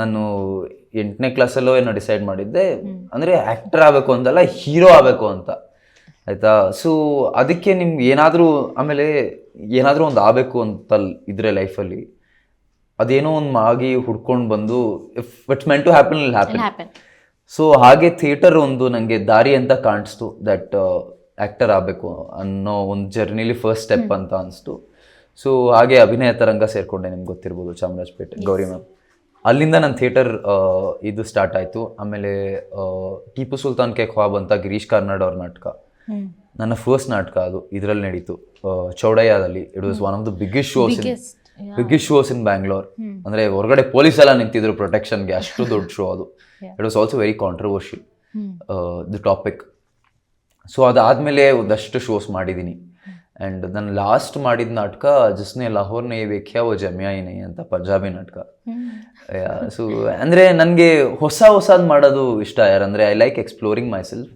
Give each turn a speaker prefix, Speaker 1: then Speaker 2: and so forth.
Speaker 1: ನಾನು ಎಂಟನೇ ಕ್ಲಾಸಲ್ಲೂ ಏನೋ ಡಿಸೈಡ್ ಮಾಡಿದ್ದೆ. ಅಂದರೆ ಆ್ಯಕ್ಟರ್ ಆಗಬೇಕು ಅಂತಲ್ಲ ಹೀರೋ ಆಗಬೇಕು ಅಂತ. ಆಯಿತಾ? ಸೊ ಅದಕ್ಕೆ ನಿಮ್ಗೆ ಏನಾದರೂ ಆಮೇಲೆ ಏನಾದರೂ ಒಂದು ಆಗಬೇಕು ಅಂತ ಇದ್ರೆ ಲೈಫಲ್ಲಿ ಅದೇನೋ ಒಂದು ಆಗಿ ಹುಡ್ಕೊಂಡು ಬಂದು if it's meant to happen it'll happen
Speaker 2: happen
Speaker 1: so ಹಾಗೆ ಥಿಯೇಟರ್ ಒಂದು ನನಗೆ ದಾರಿ ಅಂತ ಕಾಣಿಸ್ತು ದಟ್ ಆ್ಯಕ್ಟರ್ ಆಗಬೇಕು ಅನ್ನೋ ಒಂದು ಜರ್ನಿಲಿ ಫಸ್ಟ್ ಸ್ಟೆಪ್ ಅಂತ ಅನಿಸ್ತು. ಸೊ ಹಾಗೆ ಅಭಿನಯ ತರಂಗ ಸೇರಿಕೊಂಡೆ ನಿಮ್ಗೆ ಗೊತ್ತಿರ್ಬೋದು ಚಾಮರಾಜಪೇಟೆ ಗೌರಿ ಮ್ಯಾಮ್. ಅಲ್ಲಿಂದ ನನ್ನ ಥಿಯೇಟರ್ ಇದು ಸ್ಟಾರ್ಟ್ ಆಯಿತು. ಆಮೇಲೆ ಆ, ಟಿಪ್ಪು ಸುಲ್ತಾನ್ ಕೆ ಖ್ವಾಬ್ ಅಂತ ಗಿರೀಶ್ ಕಾರ್ನಾಡ್ ಅವ್ರ ನಾಟಕ ನನ್ನ ಫಸ್ಟ್ ನಾಟಕ ಅದು. ಇದರಲ್ಲಿ ನಡೀತು. ಚೌಡಯ್ಯದಲ್ಲಿ. It was one of the biggest shows in. Biggest shows in Bangalore ಅಂದ್ರೆ ಹೊರಗಡೆ ಪೊಲೀಸ್ ಎಲ್ಲ ನಿಂತಿದ್ರು ಪ್ರೊಟೆಕ್ಷನ್ಗೆ ಅಷ್ಟು ದೊಡ್ಡ ಶೋ ಅದು. It was also very controversial the topic so ಅದಾದಮೇಲೆ ಒಂದಷ್ಟು ಶೋಸ್ ಮಾಡಿದ್ದೀನಿ ಆ್ಯಂಡ್ ನಾನು ಲಾಸ್ಟ್ ಮಾಡಿದ ನಾಟಕ ಜಸ್ನೆ ಲಾಹೋರ್ನೇ ವೇಖ್ಯಾ ಓ ಜಮ್ಯಾಯಿನಿ ಅಂತ ಪಂಜಾಬಿ ನಾಟಕ. ಸೊ ಅಂದರೆ ನನಗೆ ಹೊಸ ಹೊಸದು ಮಾಡೋದು ಇಷ್ಟ ಯಾರಂದರೆ I like exploring my self